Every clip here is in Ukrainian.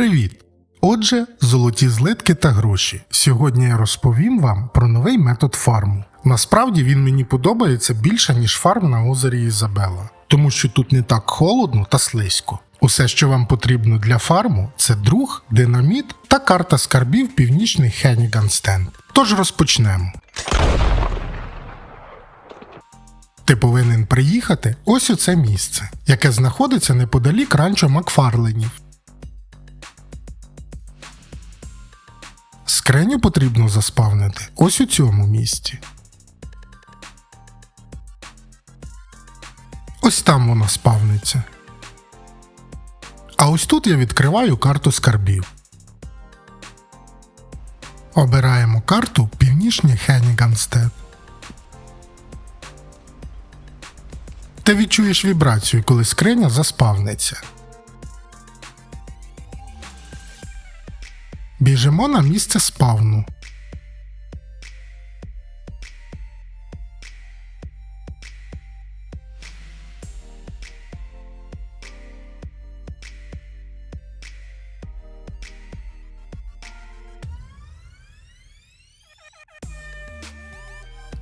Привіт! Отже, золоті злитки та гроші. Сьогодні я розповім вам про новий метод фарму. Насправді він мені подобається більше, ніж фарм на озері Ізабела, тому що тут не так холодно та слизько. Усе, що вам потрібно для фарму, це друг, динаміт та карта скарбів Північний Хеніган Стенд. Тож розпочнемо. Ти повинен приїхати ось у це місце, яке знаходиться неподалік ранчо Макфарленів. Скриню потрібно заспавнити ось у цьому місці. Ось там вона спавниться. А ось тут я відкриваю карту скарбів. Обираємо карту Північний Хенніганстед. Ти відчуєш вібрацію, коли скриня заспавниться. Біжимо на місце спавну.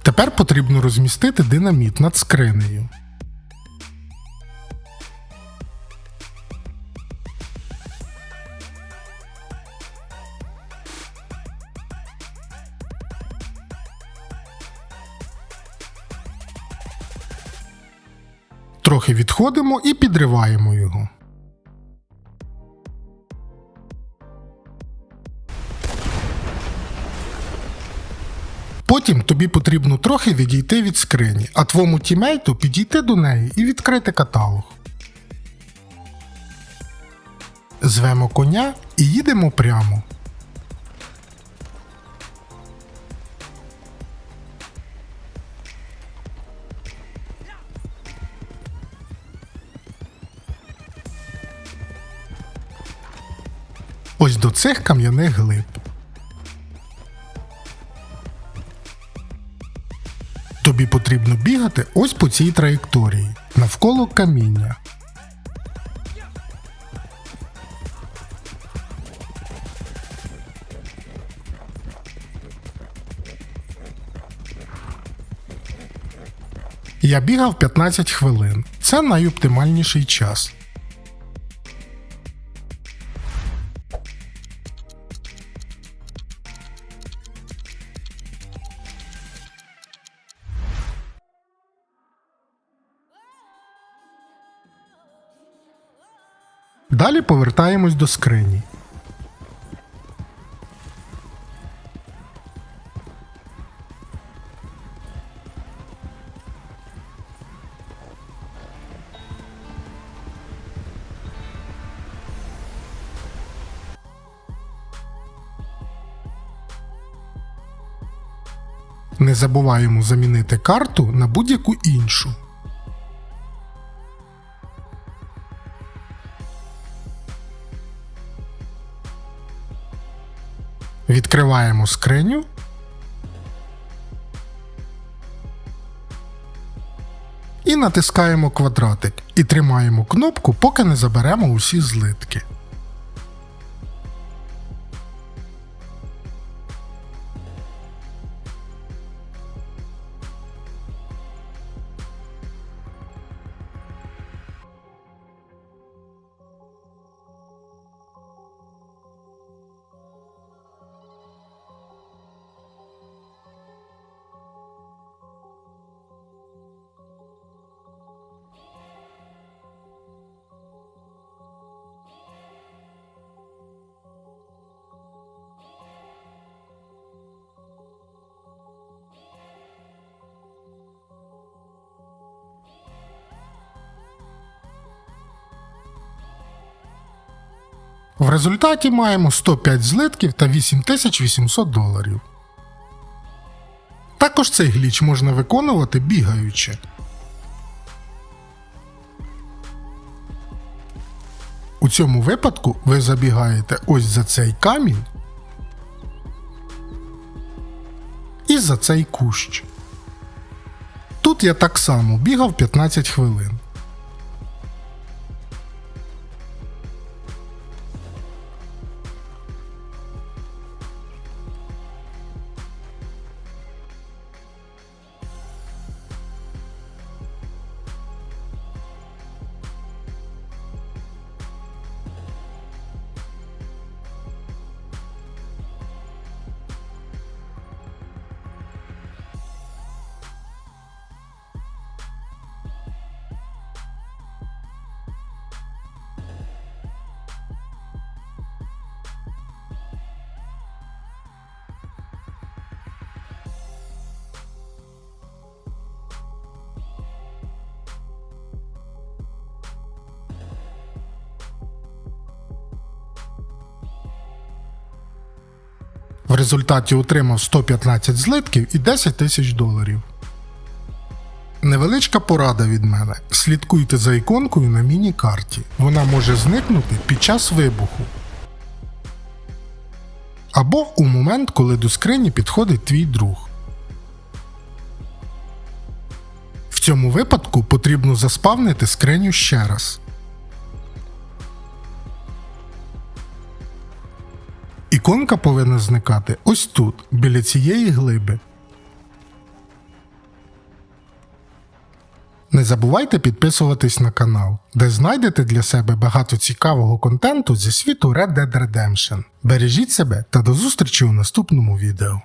Тепер потрібно розмістити динаміт над скринею. Трохи відходимо і підриваємо його. Потім тобі потрібно трохи відійти від скрині, а твому тімейту підійти до неї і відкрити каталог. Звемо коня і їдемо прямо. Ось до цих кам'яних глиб. Тобі потрібно бігати ось по цій траєкторії навколо каміння. Я бігав 15 хвилин. Це найоптимальніший час. Далі повертаємось до скрині. Не забуваємо замінити карту на будь-яку іншу. Відкриваємо скриню. І натискаємо квадратик і тримаємо кнопку, поки не заберемо усі злитки. В результаті маємо 105 злитків та 8800 доларів. Також цей гліч можна виконувати бігаючи. У цьому випадку ви забігаєте ось за цей камінь і за цей кущ. Тут я так само бігав 15 хвилин. Результаті отримав 115 злитків і 10 тисяч доларів. Невеличка порада від мене. Слідкуйте за іконкою на міні-карті. Вона може зникнути під час вибуху. Або у момент, коли до скрині підходить твій друг. В цьому випадку потрібно заспавнити скриню ще раз. Іконка повинна зникати ось тут, біля цієї глиби. Не забувайте підписуватись на канал, де знайдете для себе багато цікавого контенту зі світу Red Dead Redemption. Бережіть себе та до зустрічі у наступному відео.